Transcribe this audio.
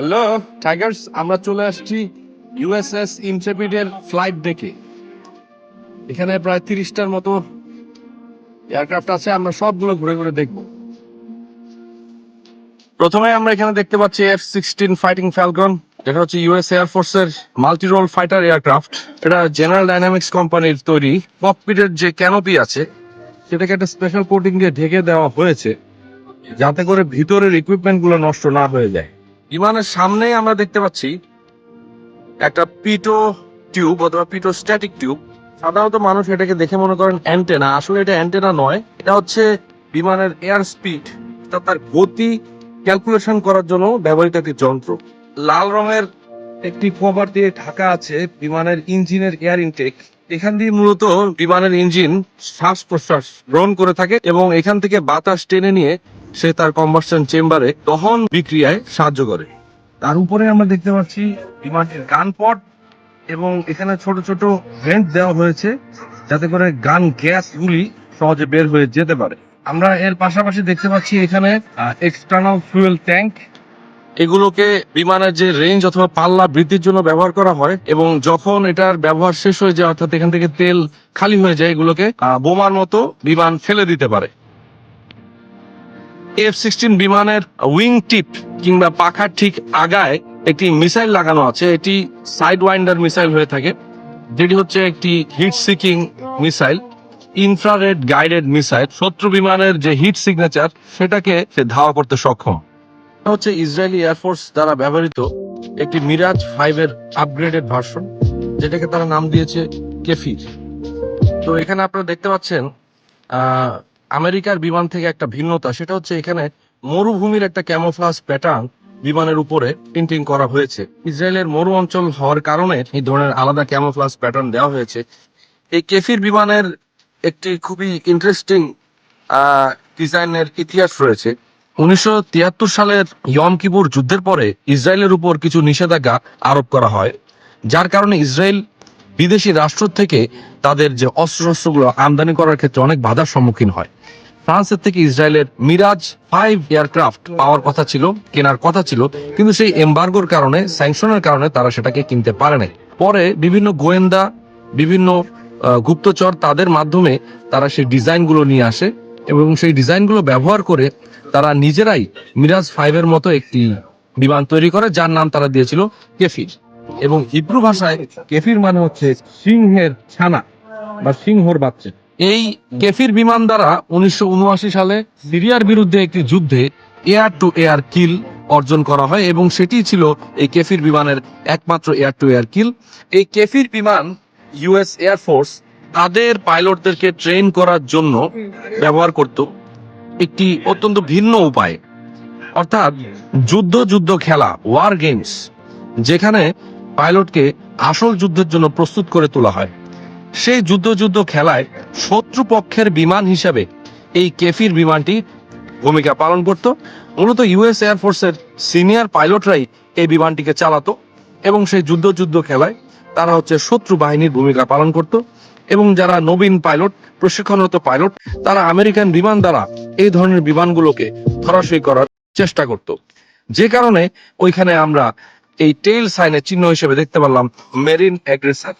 Hello Tigers আমরা চলে আসছি ইউএসএস ইনট্রেপিডের ফ্লাইট দেখে। এখানে প্রায় তিরিশটার মতো এয়ারক্রাফট আছে, আমরা সবগুলো ঘুরে ঘুরে দেখব। প্রথমে আমরা এখানে দেখতে পাচ্ছি এফ সিক্সটিন ফাইটিং ফ্যালকন যেটা হচ্ছে ইউএস এয়ারফোর্সের মাল্টি রোল ফাইটার এয়ারক্রাফট এটা জেনারেল ডাইনামিক্স কোম্পানির তৈরি। ককপিটের যে ক্যানোপি আছে, সেটাকে একটা স্পেশাল কোটিং দিয়ে ঢেকে দেওয়া হয়েছে, যাতে করে ভিতরের ইকুইপমেন্টগুলো নষ্ট না হয়ে যায়। বিমানের সামনেই আমরা দেখতে পাচ্ছি একটা পিটো টিউব অথবা পিটো স্ট্যাটিক টিউব। সাধারণত মানুষ এটাকে দেখে মনে করেন অ্যান্টেনা। আসলে এটা অ্যান্টেনা নয়, এটা হচ্ছে বিমানের এয়ার স্পিড তার গতি ক্যালকুলেশন করার জন্য ব্যবহৃত একটি যন্ত্র। লাল রঙের একটি কভার দিয়ে ঢাকা আছে বিমানের ইঞ্জিনের এয়ার ইনটেক এখান দিয়ে মূলত বিমানের ইঞ্জিন শ্বাস প্রশ্বাস গ্রহণ করে থাকে এবং এখান থেকে বাতাস টেনে নিয়ে সে তার কম্বাসন চেম্বারে দহন বিক্রিয়ায় সাহায্য করে। তার উপরে আমরা দেখতে পাচ্ছি বিমানটির গান পট এবং এখানে ছোট ছোট ভেন্ট দেওয়া হয়েছে যাতে করে গান গ্যাস গুলি সহজে বের হয়ে যেতে পারে। আমরা এর পাশাপাশি দেখতে পাচ্ছি এখানে এক্সটার্নাল ফুয়েল ট্যাঙ্ক এগুলোকে বিমানের যে রেঞ্জ অথবা পাল্লা বৃদ্ধির জন্য ব্যবহার করা হয় এবং যখন এটার ব্যবহার শেষ হয়ে যায়, অর্থাৎ এখান থেকে তেল খালি হয়ে যায়, এগুলোকে বোমার মতো বিমান ফেলে দিতে পারে। এফ সিক্সটিন বিমানের উইং টিপ কিংবা পাখার ঠিক আগায় একটি মিসাইল লাগানো আছে। এটি সাইড ওয়াইন্ডার মিসাইল হয়ে থাকে, যেটি হচ্ছে একটি heat seeking missile, infrared guided missile. শত্রু বিমানের যে হিট সিগনেচার, সেটাকে সে ধাওয়া করতে সক্ষম। হচ্ছে ইসরায়েলি এয়ারফোর্স দ্বারা ব্যবহৃত একটি মিরাজ ফাইভ এর আপগ্রেডেড ভার্সন, যেটাকে তারা নাম দিয়েছে কেফির। তো এখানে আপনারা দেখতে পাচ্ছেন আমেরিকার বিমান থেকে একটা ভিন্নতা, সেটা হচ্ছে এখানে মরুভূমির একটা ক্যামোফ্লাস প্যাটার্ন বিমানের উপরে প্রিন্টিং করা হয়েছে। ইসরায়েলের মরু অঞ্চল হওয়ার কারণে এই ধরনের আলাদা ক্যামোফ্লাস প্যাটার্ন দেওয়া হয়েছে। এই কেফির বিমানের একটি খুবই ইন্টারেস্টিং ডিজাইনের ইতিহাস রয়েছে। উনিশশো তিয়াত্তর সালের ইয়ম কিপুর যুদ্ধের পরে ইসরায়েলের উপর কিছু নিষেধাজ্ঞা আরোপ করা হয়, যার কারণে ইসরায়েল বিদেশি রাষ্ট্র থেকে তাদের যে অস্ত্র অস্ত্রশস্ত্রগুলো আমদানি করার ক্ষেত্রে অনেক বাধার সম্মুখীন হয়। ফ্রান্সের থেকে ইসরায়েলের মিরাজ ফাইভ এয়ারক্রাফট পাওয়ার কথা ছিল, কেনার কথা ছিল, কিন্তু সেই এম্বার্গোর কারণে স্যাংশনের কারণে তারা সেটাকে কিনতে পারে নাই। পরে বিভিন্ন গোয়েন্দা, বিভিন্ন গুপ্তচর তাদের মাধ্যমে তারা সেই ডিজাইনগুলো নিয়ে আসে এবং সেই ডিজাইনগুলো ব্যবহার করে তারা নিজেরাই মিরাজ ফাইভের মতো একটি বিমান তৈরি করে, যার নাম তারা দিয়েছিল কেফির। এবং হিব্রু ভাষায় কেফির মানে হচ্ছে সিংহের ছানা বা সিংহর বাচ্চা। এই কেফির বিমান দ্বারা উনিশশো সালে সিরিয়ার বিরুদ্ধে একটি যুদ্ধে এয়ার টু এয়ার কিল অর্জন করা হয় এবং সেটি ছিল এই কেফির বিমানের একমাত্র এয়ার টু এয়ার কিল। এই কেফির বিমান ইউএস এয়ারফোর্স তাদের পাইলটদেরকে ট্রেন করার জন্য ব্যবহার করত। একটি অত্যন্ত ভিন্ন উপায়। অর্থাৎ যুদ্ধ যুদ্ধ খেলা ওয়ার গেমস যেখানে পাইলটকে আসল যুদ্ধের জন্য প্রস্তুত করে তোলা হয়। সেই যুদ্ধ যুদ্ধ খেলায় শত্রুপক্ষের বিমান হিসাবে এই কেফির বিমানটি ভূমিকা পালন করত। মূলত ইউএস এয়ারফোর্সের সিনিয়র পাইলটরাই এই বিমানটিকে চালাতো এবং সেই যুদ্ধ যুদ্ধ খেলায় তারা হচ্ছে শত্রু বাহিনীর ভূমিকা পালন করত এবং যারা নবীন পাইলট, প্রশিক্ষণরত পাইলট, তারা আমেরিকান বিমান দ্বারা এই ধরনের বিমানগুলোকে ধরাশয়ী করার চেষ্টা করত। যে কারণে ওইখানে আমরা এই টেল সাইনের চিহ্ন হিসেবে দেখতে পারলাম মেরিন অ্যাগ্রেসার।